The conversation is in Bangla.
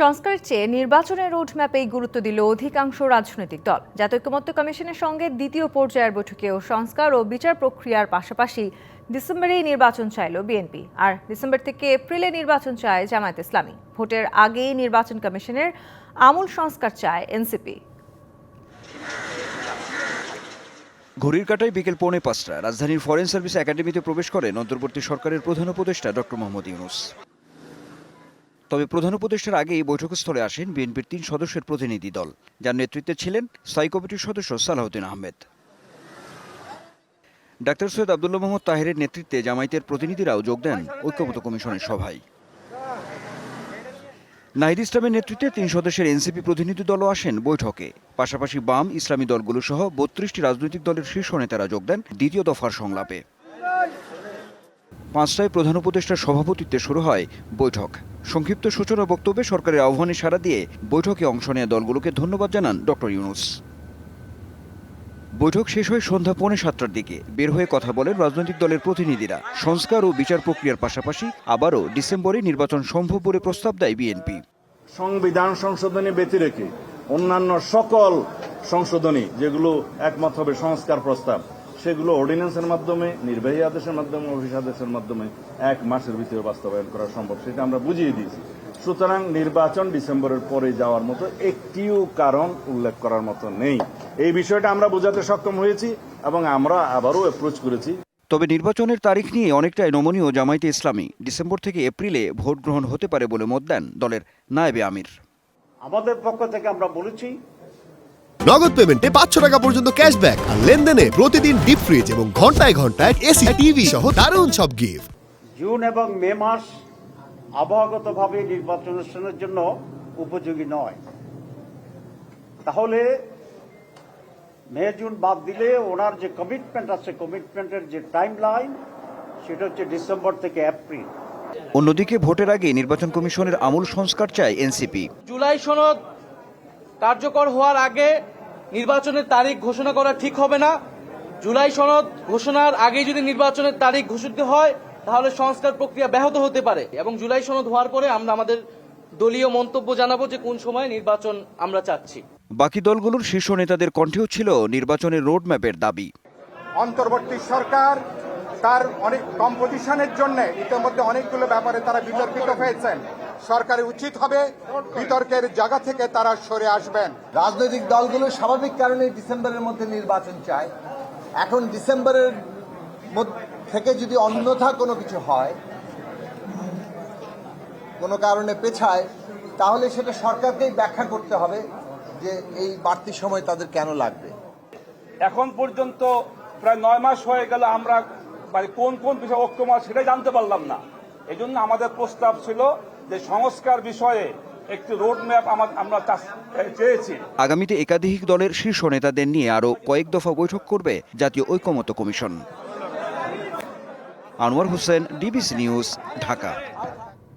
সংস্কারের চেয়ে নির্বাচনের রোডম্যাপেই গুরুত্ব দিল অধিকাংশ রাজনৈতিক দল। জাতীয় ঐক্যমত্য কমিশনের সঙ্গে দ্বিতীয় পর্যায়ের বৈঠকেও সংস্কার ও বিচার প্রক্রিয়ার পাশাপাশি ডিসেম্বরেই নির্বাচন চাইল বিএনপি। আর ডিসেম্বর থেকে এপ্রিলে নির্বাচন চায় জামায়াত ইসলামী। ভোটের আগেই নির্বাচন কমিশনের আমূল সংস্কার চায় এনসিপি। ঘড়ির কাটায় বিকেল পৌনে পাঁচটা রাজধানীর ফরেন সার্ভিস একাডেমিতে প্রবেশ করেন অন্তর্বর্তী সরকারের প্রধান উপদেষ্টা ডক্টর মোহাম্মদ ইউনুস। তবে প্রধান উপদেষ্টার আগেই বৈঠকস্থলে আসেন বিএনপির তিন সদস্যের প্রতিনিধি দল, যার নেতৃত্বে ছিলেন স্থায়ী কমিটির সদস্য সালাহউদ্দিন আহমেদ। ডাক্তার সৈয়দ আবদুল্লাহ মোহাম্মদ তাহেরের নেতৃত্বে জামায়াতের প্রতিনিধিরাও যোগ দেন ঐক্যমত কমিশনের সভায়। নাহিদ ইসলামের নেতৃত্বে তিন সদস্যের এনসিপি প্রতিনিধি দলও আসেন বৈঠকে। পাশাপাশি বাম ইসলামী দলগুলো সহ বত্রিশটি রাজনৈতিক দলের শীর্ষ নেতারা যোগ দেন দ্বিতীয় দফার সংলাপে। পাঁচটায় প্রধান উপদেষ্টার সভাপতিত্বে শুরু হয় বৈঠক। সংক্ষিপ্ত সূচনা বক্তব্যে সরকারের আহ্বানে সাড়া দিয়ে বৈঠকে অংশ নেওয়া দলগুলোকে ধন্যবাদ জানান ডক্টর ইউনুস। বৈঠক শেষ হয় সন্ধ্যা পৌনে সাতটার দিকে। বের হয়ে কথা বলেন রাজনৈতিক দলের প্রতিনিধিরা। সংস্কার ও বিচার প্রক্রিয়ার পাশাপাশি আবারও ডিসেম্বরে নির্বাচন সম্ভব বলে প্রস্তাব দেয় বিএনপি। সংবিধান সংশোধনী ব্যতি রেখে অন্যান্য সকল সংশোধনী যেগুলো একমত হবে সংস্কার প্রস্তাব। সেগুলো অর্ডিন্যান্সের মাধ্যমে নির্বাহী আদেশের মাধ্যমে অফিস আদেশের মাধ্যমে এক মাসের ভিতরে বাস্তবায়ন করা সম্ভব সেটা আমরা বুঝিয়ে দিয়েছি। সুতরাং নির্বাচন ডিসেম্বরের পরে যাওয়ার মতো একটিও কারণ উল্লেখ করার মতো নেই। এই বিষয়টা আমরা বোঝাতে সক্ষম হয়েছি এবং আমরা আবারও অ্যাপ্রোচ করেছি। তবে নির্বাচনের তারিখ নিয়ে অনেকটাই নমনীয় জামায়াতে ইসলামী। ডিসেম্বর থেকে এপ্রিলে ভোট গ্রহণ হতে পারে বলে মত দেন দলের নায়েবে আমির। আমাদের পক্ষ থেকে আমরা বলেছি নগদ পেমেন্টে পাঁচশো টাকা পর্যন্ত ক্যাশব্যাক আর লেনদেনে প্রতিদিন ডিপ ফ্রিজ এবং ঘন্টায় ঘন্টায় এসি টিভি সহ দারুণ সব গিফট। জুন এবং মে মাস আবহাওয়াগতভাবে নির্বাচনের জন্য উপযোগী নয়। তাহলে মে জুন বাদ দিলে ওনার যে কমিটমেন্ট আছে কমিটমেন্টের যে টাইম লাইন সেটা হচ্ছে ডিসেম্বর থেকে এপ্রিল। অন্যদিকে ভোটের আগে নির্বাচন কমিশনের আমূল সংস্কার চায় এনসিপি। জুলাই সনদ কার্যকর হওয়ার আগে নির্বাচনের তারিখ ঘোষণা করা ঠিক হবে না। জুলাই সনদ ঘোষণার আগে যদি নির্বাচনের তারিখ ঘোষিত হয় তাহলে সংস্কার প্রক্রিয়া ব্যাহত হতে পারে। এবং জুলাই সনদ হওয়ার পরে আমরা আমাদের দলীয় মন্তব্য জানাব যে কোন সময় নির্বাচন আমরা চাচ্ছি। বাকি দলগুলোর শীর্ষ নেতাদের কণ্ঠেও ছিল নির্বাচনের রোডম্যাপের দাবি। অন্তর্বর্তী সরকার তার অনেক কম্পোজিশনের জন্য ইতিমধ্যে অনেকগুলো ব্যাপারে তারা বিতর্কিত হয়েছেন। সরকারের উচিত হবে বিতর্কের জায়গা থেকে তারা সরে আসবেন। রাজনৈতিক দলগুলো স্বাভাবিক কারণে ডিসেম্বরের মধ্যে নির্বাচন চায়। এখন ডিসেম্বরের মধ্য- থেকে যদি অন্যথা কোনো কিছু হয় কোনো কারণে পেছায় তাহলে সেটা সরকারকেই ব্যাখ্যা করতে হবে যে এই বাড়তি সময় তাদের কেন লাগবে। এখন পর্যন্ত প্রায় নয় মাস হয়ে গেল আমরা মানে কোন কোন বিষয়ে ঐক্যমত সেটাই জানতে পারলাম না। এই আমাদের প্রস্তাব ছিল যে সংস্কার বিষয়ে একটি রোড ম্যাপ আমরা চেয়েছি। আগামীতে একাধিক দলের শীর্ষ নেতাদের নিয়ে আরও কয়েক দফা বৈঠক করবে জাতীয় ঐক্যমত্য commission. Anwar Hossain, DBC news, Dhaka.